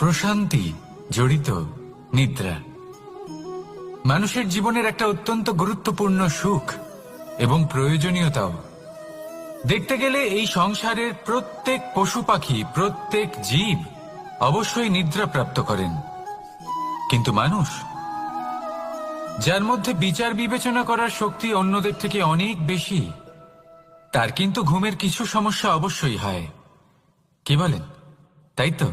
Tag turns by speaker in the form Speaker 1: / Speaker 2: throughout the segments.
Speaker 1: প্রশান্তি, জড়িত, নিদ্রা। মানুষের জীবনের একটা অত্যন্ত গুরুত্বপূর্ণ সুখ এবং প্রয়োজনীয়তাও। দেখতে গেলে এই সংসারের প্রত্যেক পশু পাখি, প্রত্যেক জীব অবশ্যই নিদ্রা প্রাপ্ত করেন। কিন্তু মানুষ, যার মধ্যে বিচার বিবেচনা করার শক্তি অন্যদের থেকে অনেক বেশি, তার কিন্তু ঘুমের কিছু সমস্যা অবশ্যই হয়। কি বলেন? তাই তো?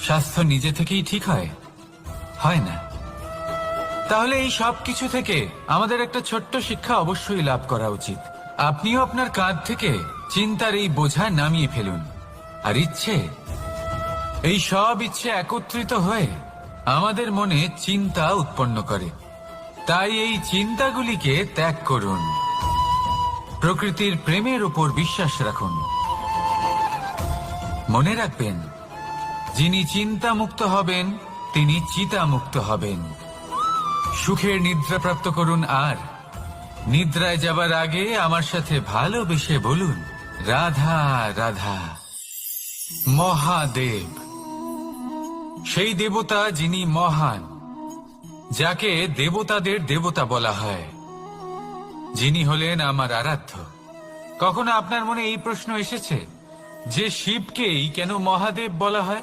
Speaker 1: স্বাস্থ্য নিজে থেকেই ঠিক হয়? হয় না। তাহলে এই সব কিছু থেকে আমাদের একটা ছোট্ট শিক্ষা অবশ্যই লাভ করা উচিত। আপনিও আপনার কাঁধ থেকে চিন্তার এই বোঝা নামিয়ে ফেলুন। আর ইচ্ছে? এই সব ইচ্ছে একত্রিত হয়ে আমাদের মনে চিন্তা উৎপন্ন করে। তাই এই চিন্তাগুলিকে ত্যাগ করুন। প্রকৃতির প্রেমের উপর বিশ্বাস রাখুন। মনে রাখবেন যিনি চিন্তা মুক্ত হবেন, তিনি চিতা মুক্ত হবেন। সুখের নিদ্রা প্রাপ্ত করুন আর। নিদ্রায় যাবার আগে আমার সাথে ভালোবেসে বলুন, রাধা রাধা। মহাদেব। সেই দেবতা যিনি মহান, যাকে দেবতাদের দেবতা বলা হয়। যিনি হলেন আমার আরাধ্য। কখনো আপনার মনে এই প্রশ্ন এসেছে যে শিবকেই কেন মহাদেব বলা হয়?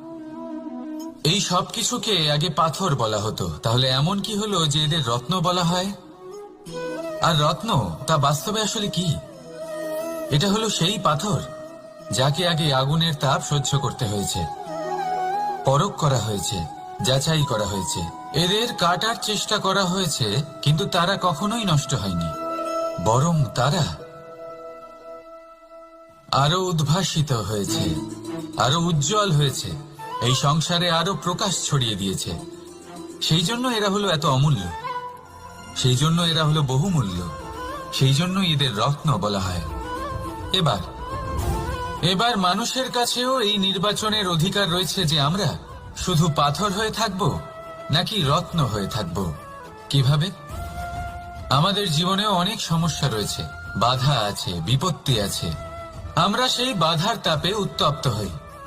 Speaker 1: এই সব কিছুকে আগে পাথর বলা হতো। তাহলে এমন কি হলো যে এদের রত্ন বলা হয়? আর রত্ন, তা বাস্তবে আসলে কি? এটা হলো সেই পাথর, যাকে আগে আগুনের তাপ সহ্য করতে হয়েছে পরক করা হয়েছে, যাচাই করা হয়েছে। এদের কাটার চেষ্টা করা হয়েছে, কিন্তু তারা কখনোই নষ্ট হয়নি, বরং তারা আরও উদ্ভাসিত হয়েছে, আরও উজ্জ্বল হয়েছে। এই সংসারে আরও প্রকাশ ছড়িয়ে দিয়েছে। সেই জন্য এরা হলো এত অমূল্য। সেই জন্য এরা হলো বহুমূল্য। সেই জন্য এদের রত্ন বলা হয়। এবার এবার মানুষের কাছেও এই নির্বাচনের অধিকার রয়েছে যে আমরা শুধু পাথর হয়ে থাকব নাকি রত্ন হয়ে থাকব। কীভাবে? আমাদের জীবনেও অনেক সমস্যা রয়েছে। বাধা আছে, বিপত্তি আছে। আমরা সেই বাধার তাপে উত্তপ্ত হই।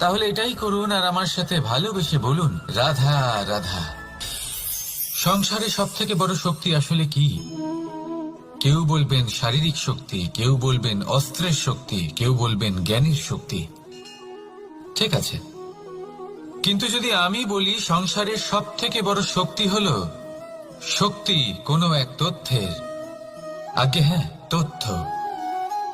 Speaker 1: তাহলে এটাই করুন আর আমার সাথে ভালোবেসে বলুন, রাধা রাধা। সংসারে সব থেকে বড় শক্তি আসলে কি? কেউ বলবেন শারীরিক শক্তি, কেউ বলবেন অস্ত্রের শক্তি, কেউ বলবেন জ্ঞানের শক্তি। ঠিক আছে। কিন্তু যদি আমি বলি সংসারের সব থেকে বড় শক্তি হল শক্তি কোনো এক তথ্যের। আগে হ্যাঁ তথ্য।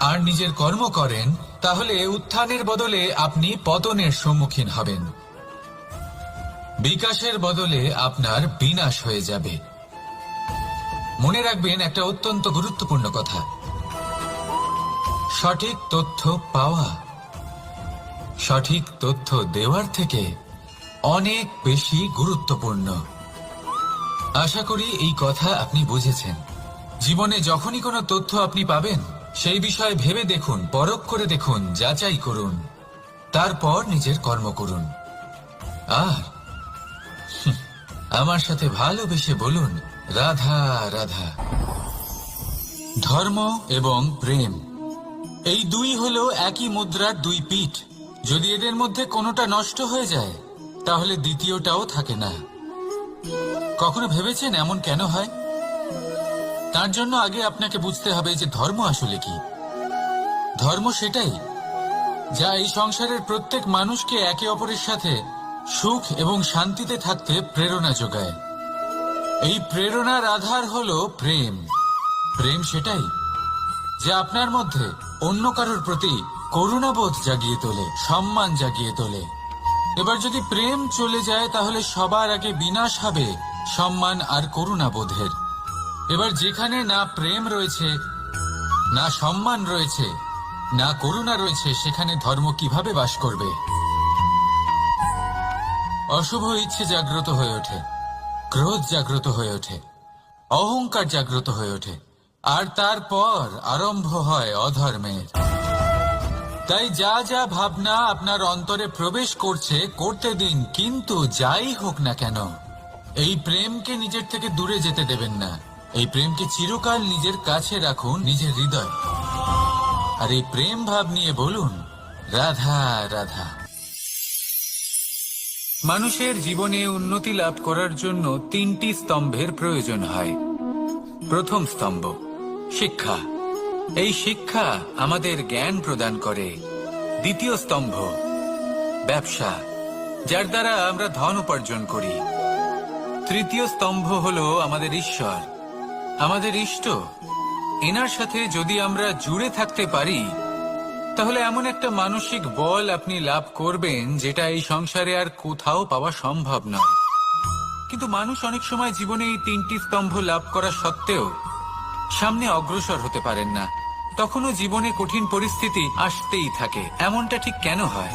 Speaker 1: আর নিজের কর্ম করেন, তাহলে উত্থানের বদলে আপনি পতনের সম্মুখীন হবেন। বিকাশের বদলে আপনার বিনাশ হয়ে যাবে। মনে রাখবেন, একটা অত্যন্ত গুরুত্বপূর্ণ কথা। সঠিক তথ্য পাওয়া, সঠিক তথ্য দেওয়ার থেকে অনেক বেশি গুরুত্বপূর্ণ। আশা করি এই কথা আপনি বুঝেছেন। জীবনে যখনই কোনো তথ্য আপনি পাবেন সেই বিষয়ে ভেবে দেখুন, পরখ করে দেখুন, যাচাই করুন। তারপর নিজের কর্ম করুন। আর আমার সাথে ভালোবেসে বলুন, রাধা রাধা। ধর্ম এবং প্রেম, এই দুই হলো একই মুদ্রার দুই পিঠ। যদি এদের মধ্যে কোনোটা নষ্ট হয়ে যায়, তাহলে দ্বিতীয়টাও থাকে না। কখনো ভেবেছেন এমন কেন হয়? তার জন্য আগে আপনাকে বুঝতে হবে যে ধর্ম আসলে কি। ধর্ম সেটাই, যা এই সংসারের প্রত্যেক মানুষকে একে অপরের সাথে সুখ এবং শান্তিতে থাকতে প্রেরণা যোগায়। এই প্রেরণার আধার হল প্রেম। প্রেম সেটাই, যে আপনার মধ্যে অন্য কারোর প্রতি করুণাবোধ জাগিয়ে তোলে, সম্মান জাগিয়ে তোলে। এবার যদি প্রেম চলে যায়, তাহলে সবার আগে বিনাশ হবে সম্মান আর করুণাবোধের। এবার যেখানে না প্রেম রয়েছে, না সম্মান রয়েছে, না করুণা রয়েছে, সেখানে ধর্ম কীভাবে বাস করবে? অশুভ ইচ্ছে জাগ্রত হয়ে ওঠে, ক্রোধ জাগ্রত হয়ে ওঠে, অহংকার জাগ্রত হয়ে ওঠে, আর তারপর আরম্ভ হয় অধর্মের। তাই যা যা ভাবনা আপনার অন্তরে প্রবেশ করছে, করতে দিন, কিন্তু যাই হোক না কেন, এই প্রেমকে নিজের থেকে দূরে যেতে দেবেন না। এই প্রেমকে চিরকাল নিজের কাছে রাখুন, নিজের হৃদয়। আর এই প্রেম ভাব নিয়ে বলুন, রাধা রাধা। মানুষের জীবনে উন্নতি লাভ করার জন্য তিনটি স্তম্ভের প্রয়োজন হয়। প্রথম স্তম্ভ, শিক্ষা। এই শিক্ষা আমাদের জ্ঞান প্রদান করে। দ্বিতীয় স্তম্ভ, ব্যবসা, যার দ্বারা আমরা ধন উপার্জন করি। তৃতীয় স্তম্ভ হলো আমাদের ঈশ্বর। আমাদের ইষ্ট। এনার সাথে যদি আমরা জুড়ে থাকতে পারি, তাহলে এমন একটা মানসিক বল আপনি লাভ করবেন যেটা এই সংসারে আর কোথাও পাওয়া সম্ভব নয়। কিন্তু মানুষ অনেক সময় জীবনে এই তিনটি স্তম্ভ লাভ করা সত্ত্বেও সামনে অগ্রসর হতে পারেন না। তখনও জীবনে কঠিন পরিস্থিতি আসতেই থাকে। এমনটা ঠিক কেন হয়?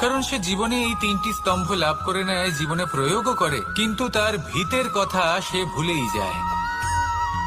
Speaker 1: কারণ সে জীবনে এই তিনটি স্তম্ভ লাভ করে নেয়, জীবনে প্রয়োগও করে, কিন্তু তার ভিতের কথা সে ভুলেই যায়।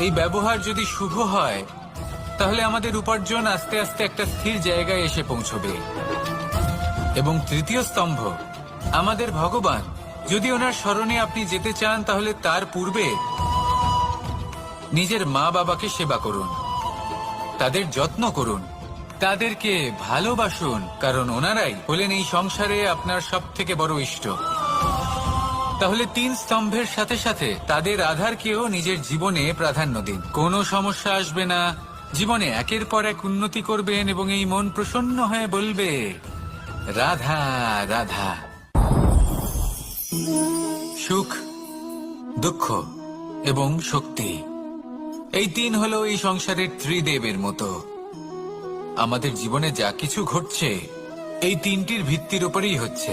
Speaker 1: এই ব্যবহার যদি শুভ হয়, তাহলে আমাদের উপার্জন আস্তে আস্তে একটা স্থির জায়গায় এসে পৌঁছবে। এবং তৃতীয় স্তম্ভ, আমাদের ভগবান, যদি ওনার স্মরণে আপনি যেতে চান, তাহলে তার পূর্বে নিজের মা বাবাকে সেবা করুন। তাদের যত্ন করুন। তাদেরকে ভালোবাসুন, কারণ ওনারাই হলেন এই সংসারে আপনার সব থেকে বড় ইষ্ট। তাহলে তিন স্তম্ভের সাথে সাথে তাদের আধারকেও নিজের জীবনে প্রাধান্য দিন। কোনো সমস্যা আসবে না। জীবনে একের পর এক উন্নতি করবেন এবং এই মন প্রসন্ন হয়ে বলবে, রাধা রাধা। সুখ, দুঃখ এবং শক্তি, এই তিন হলো এই সংসারের ত্রিদেবের মতো। আমাদের জীবনে যা কিছু ঘটছে, এই তিনটির ভিত্তির উপরেই হচ্ছে।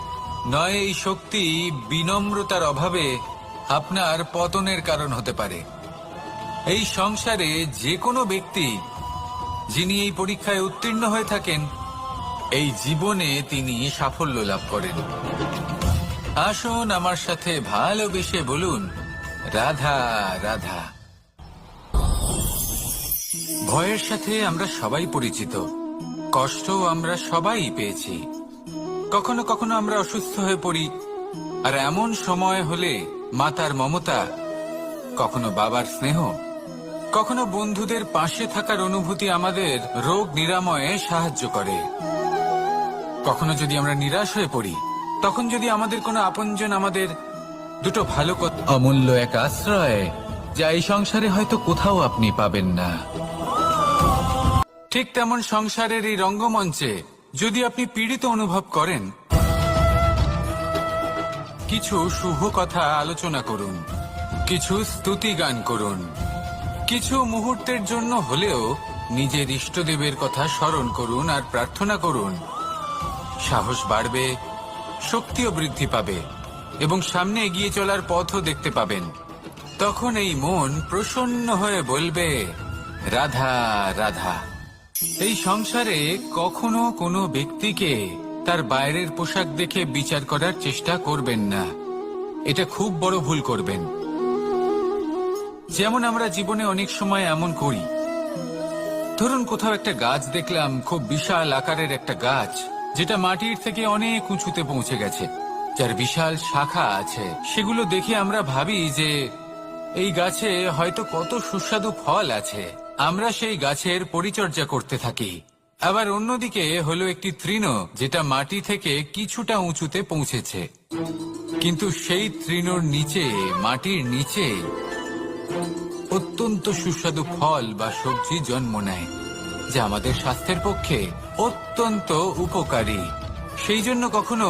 Speaker 1: নয়, এই শক্তি বিনম্রতার অভাবে আপনার পতনের কারণ হতে পারে। এই সংসারে যে কোনো ব্যক্তি যিনি এই পরীক্ষায় উত্তীর্ণ হয়ে থাকেন, এই জীবনে তিনি সাফল্য লাভ করেন। আসুন আমার সাথে ভালোবেসে বলুন, রাধা রাধা। ভয়ের সাথে আমরা সবাই পরিচিত কষ্ট আমরা সবাই পেয়েছি। কখনো কখনো আমরা অসুস্থ হয়ে পড়ি। আর এমন সময় হলে মাতার মমতা, কখনো বাবার স্নেহ, কখনো বন্ধুদের পাশে থাকার অনুভূতি আমাদের রোগ নিরাময়ে সাহায্য করে। কখনো যদি আমরা নিরাশ হয়ে পড়ি, তখন যদি আমাদের কোনো আপনজন আমাদের দুটো ভালো কথা অমূল্য এক আশ্রয়, যা এই সংসারে হয়তো কোথাও আপনি পাবেন না। ঠিক তেমন সংসারের এই রঙ্গমঞ্চে যদি আপনি পীড়িত অনুভব করেন, কিছু শুভ কথা আলোচনা করুন, কিছু স্তুতি গান করুন, কিছু মুহূর্তের জন্য হলেও নিজের ইষ্টদেবের কথা স্মরণ করুন আর প্রার্থনা করুন। সাহস বাড়বে, শক্তিও বৃদ্ধি পাবে এবং সামনে এগিয়ে চলার পথও দেখতে পাবেন। তখন এই মন প্রসন্ন হয়ে বলবে, রাধা রাধা। এই সংসারে কখনো কোনো ব্যক্তিকে তার বাইরের পোশাক দেখে বিচার করার চেষ্টা করবেন না। এটা খুব বড় ভুল করবেন। যেমন আমরা জীবনে অনেক সময় এমন করি। ধরুন কোথাও একটা গাছ দেখলাম, খুব বিশাল আকারের একটা গাছ, যেটা মাটির থেকে অনেক উঁচুতে পৌঁছে গেছে, যার বিশাল শাখা আছে। সেগুলো দেখে আমরা ভাবি যে এই গাছে হয়তো কত সুস্বাদু ফল আছে। আমরা সেই গাছের পরিচর্যা করতে থাকি। আবার অন্যদিকে হলো একটি তৃণ, যেটা মাটি থেকে কিছুটা উঁচুতে পৌঁছেছে। কিন্তু সেই তৃণর নিচে, মাটির নিচে অত্যন্ত সুস্বাদু ফল বা সবজি জন্ম নেয়, যা আমাদের স্বাস্থ্যের পক্ষে অত্যন্ত উপকারী। সেই জন্য কখনো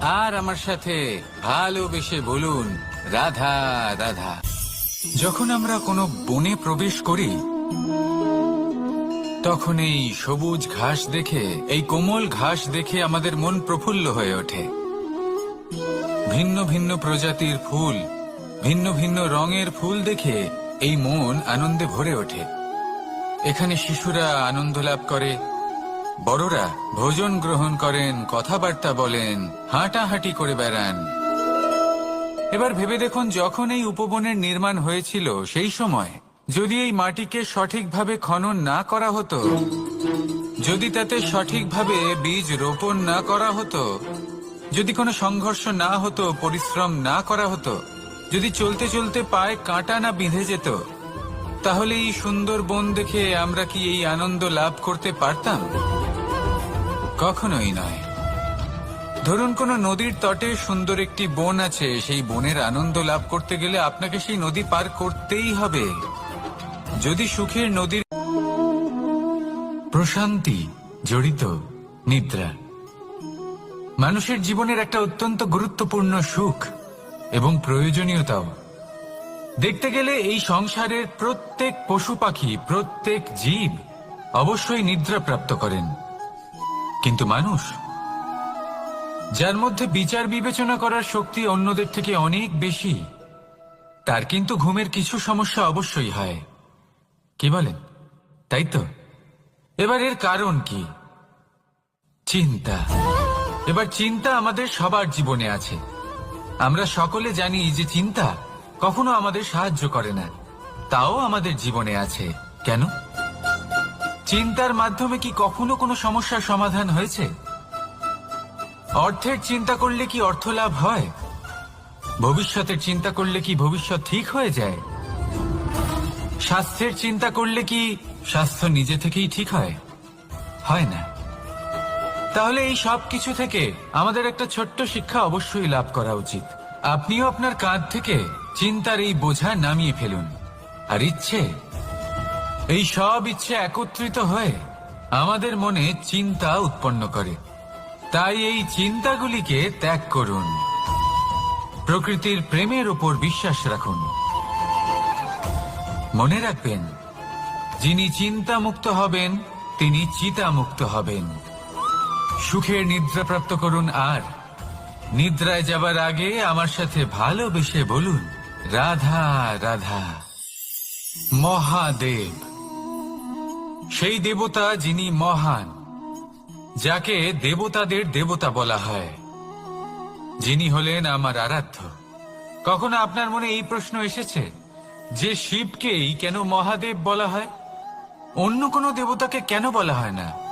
Speaker 1: আর আমার সাথে ভালোবেসে বলুন, রাধা রাধা। যখন আমরা কোনো বনে প্রবেশ করি, তখন এই সবুজ ঘাস দেখে, এই কোমল ঘাস দেখে আমাদের মন প্রফুল্ল হয়ে ওঠে। ভিন্ন ভিন্ন প্রজাতির ফুল, ভিন্ন ভিন্ন রঙের ফুল দেখে এই মন আনন্দে ভরে ওঠে। এখানে শিশুরা আনন্দ লাভ করে বড়রা ভোজন গ্রহণ করেন, কথাবার্তা বলেন, হাঁটাহাঁটি করে বেড়ান। এবার ভেবে দেখুন যখন এই উপবনের নির্মাণ হয়েছিল সেই সময়, যদি এই মাটিকে সঠিকভাবে খনন না করা হতো, যদি তাতে সঠিকভাবে বীজ রোপণ না করা হতো, যদি কোনো সংঘর্ষ না হতো, পরিশ্রম না করা হতো, যদি চলতে চলতে পায়ে কাঁটা না বিঁধে যেত, তাহলে এই সুন্দর বন দেখে আমরা কি এই আনন্দ লাভ করতে পারতাম? কখনোই নয়। ধরুন কোন নদীর তটে সুন্দর একটি বন আছে, সেই বনের আনন্দ লাভ করতে গেলে আপনাকে সেই নদী পার করতেই হবে। যদি সুখের নদীর প্রশান্তি, জড়িত নিদ্রা, মানুষের জীবনের একটা অত্যন্ত গুরুত্বপূর্ণ সুখ এবং প্রয়োজনীয়তাও। দেখতে গেলে এই সংসারের প্রত্যেক পশু পাখি, প্রত্যেক জীব অবশ্যই নিদ্রা প্রাপ্ত করেন। কিন্তু মানুষ, যার মধ্যে বিচার বিবেচনা করার শক্তি অন্যদের থেকে অনেক বেশি, তার কিন্তু ঘুমের কিছু সমস্যা অবশ্যই হয়। কি বলেন? তাই তো? এবার এর কারণ কি? চিন্তা। এবার চিন্তা আমাদের সবার জীবনে আছে। আমরা সকলে জানি যে চিন্তা কখনো আমাদের সাহায্য করে না, তাও আমাদের জীবনে আছে। কেন? চিন্তার মাধ্যমে কি কখনো কোনো সমস্যার সমাধান হয়েছে? অর্থের চিন্তা করলে কি অর্থ লাভ হয়? ভবিষ্যতের চিন্তা করলে কি ভবিষ্যৎ ঠিক হয়ে যায়? স্বাস্থ্যের চিন্তা করলে কি স্বাস্থ্য নিজে থেকেই ঠিক হয়? হয় না। তাহলে এই সব কিছু থেকে আমাদের একটা ছোট্ট শিক্ষা অবশ্যই লাভ করা উচিত। আপনিও আপনার কাঁধ থেকে চিন্তার এই বোঝা নামিয়ে ফেলুন। আর ইচ্ছে এই সব ইচ্ছে একত্রিত হয়ে আমাদের মনে চিন্তা উৎপন্ন করে। তাই এই চিন্তাগুলিকে ত্যাগ করুন। প্রকৃতির প্রেমের ওপর বিশ্বাস রাখুন। মনে রাখবেন, যিনি চিন্তা মুক্ত হবেন, তিনি চিতা মুক্ত হবেন। সুখের নিদ্রা প্রাপ্ত করুন আর। নিদ্রায় যাবার আগে আমার সাথে ভালোবেসে বলুন, রাধা রাধা। মহাদেব। সেই দেবতা যিনি মহান, যাকে দেবতাদের দেবতা বলা হয়। যিনি হলেন আমার আরাধ্য। কখনো আপনার মনে এই প্রশ্ন এসেছে যে শিবকেই কেন মহাদেব বলা হয়? অন্য কোনো দেবতাকে কেন বলা হয় না?